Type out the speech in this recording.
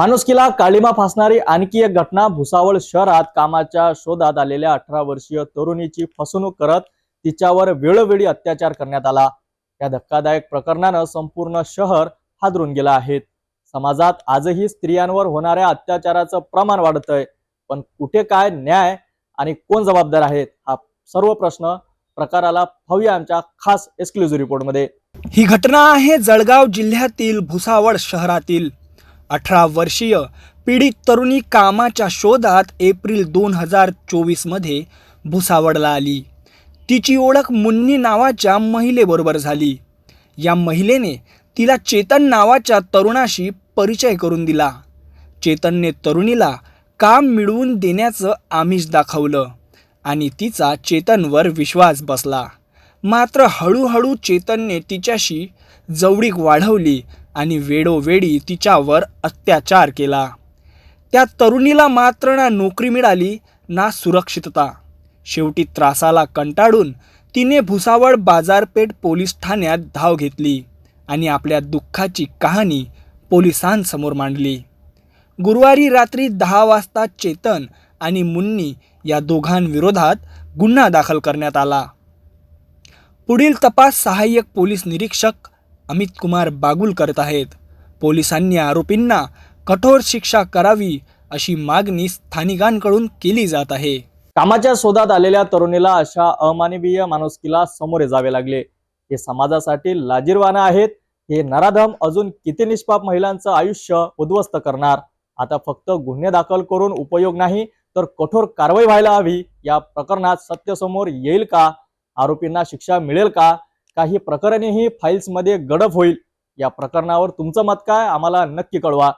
माणुसकीला काळीमा फासणारी आणखी एक घटना. भुसावळ शहरात कामाच्या शोधात आलेल्या अठरा वर्षीय तरुणीची फसवणूक करत तिच्यावर वेळोवेळी अत्याचार करण्यात आला. या धक्कादायक प्रकरणानं संपूर्ण शहर हादरून गेलं आहे. समाजात आजही स्त्रियांवर होणाऱ्या अत्याचाराचं प्रमाण वाढतंय. पण कुठे काय न्याय आणि कोण जबाबदार आहेत हा सर्व प्रश्न प्रकाराला पाहूया आमच्या खास एक्सक्लुझिव्ह रिपोर्टमध्ये ही घटना आहे जळगाव जिल्ह्यातील भुसावळ शहरातील. अठरा वर्षीय पीडित तरुणी कामाच्या शोधात एप्रिल दोन हजार चोवीसमध्ये भुसावळला आली. तिची ओळख मुन्नी नावाच्या महिलेबरोबर झाली. या महिलेने तिला चेतन नावाच्या तरुणाशी परिचय करून दिला. चेतनने तरुणीला काम मिळवून देण्याचं आमिष दाखवलं आणि तिचा चेतनवर विश्वास बसला. मात्र हळूहळू चेतनने तिच्याशी जवळीक वाढवली आणि वेळोवेळी तिच्यावर अत्याचार केला. त्या तरुणीला मात्र ना नोकरी मिळाली ना सुरक्षितता. शेवटी त्रासाला कंटाळून तिने भुसावळ बाजारपेठ पोलीस ठाण्यात धाव घेतली आणि आपल्या दुःखाची कहाणी पोलिसांसमोर मांडली. गुरुवारी रात्री दहा वाजता चेतन आणि मुन्नी या दोघांविरोधात गुन्हा दाखल करण्यात आला. पुढील तपास सहाय्यक पोलीस निरीक्षक अमित कुमार बागुल करत आहेत. पोलिसांनी आरोपींना कठोर शिक्षा करावी अशी मागणी स्थानिकांकडून केली जात आहे. कामाच्या शोधात आलेल्या तरुणीला अशा अमानवीय माणुसकीला सामोरे जावे लागले. हे समाजासाठी लाजीरवाना आहेत. हे नराधम अजून किती निष्पाप महिलांचं आयुष्य उद्ध्वस्त करणार? आता फक्त गुन्हे दाखल करून उपयोग नाही तर कठोर कारवाई व्हायला हवी. या प्रकरणात सत्य समोर येईल का? आरोपींना शिक्षा मिळेल का? काही प्रकरणेही फाईल्समध्ये गडप होईल. या प्रकरणावर तुमचं मत काय? आम्हाला नक्की कळवा.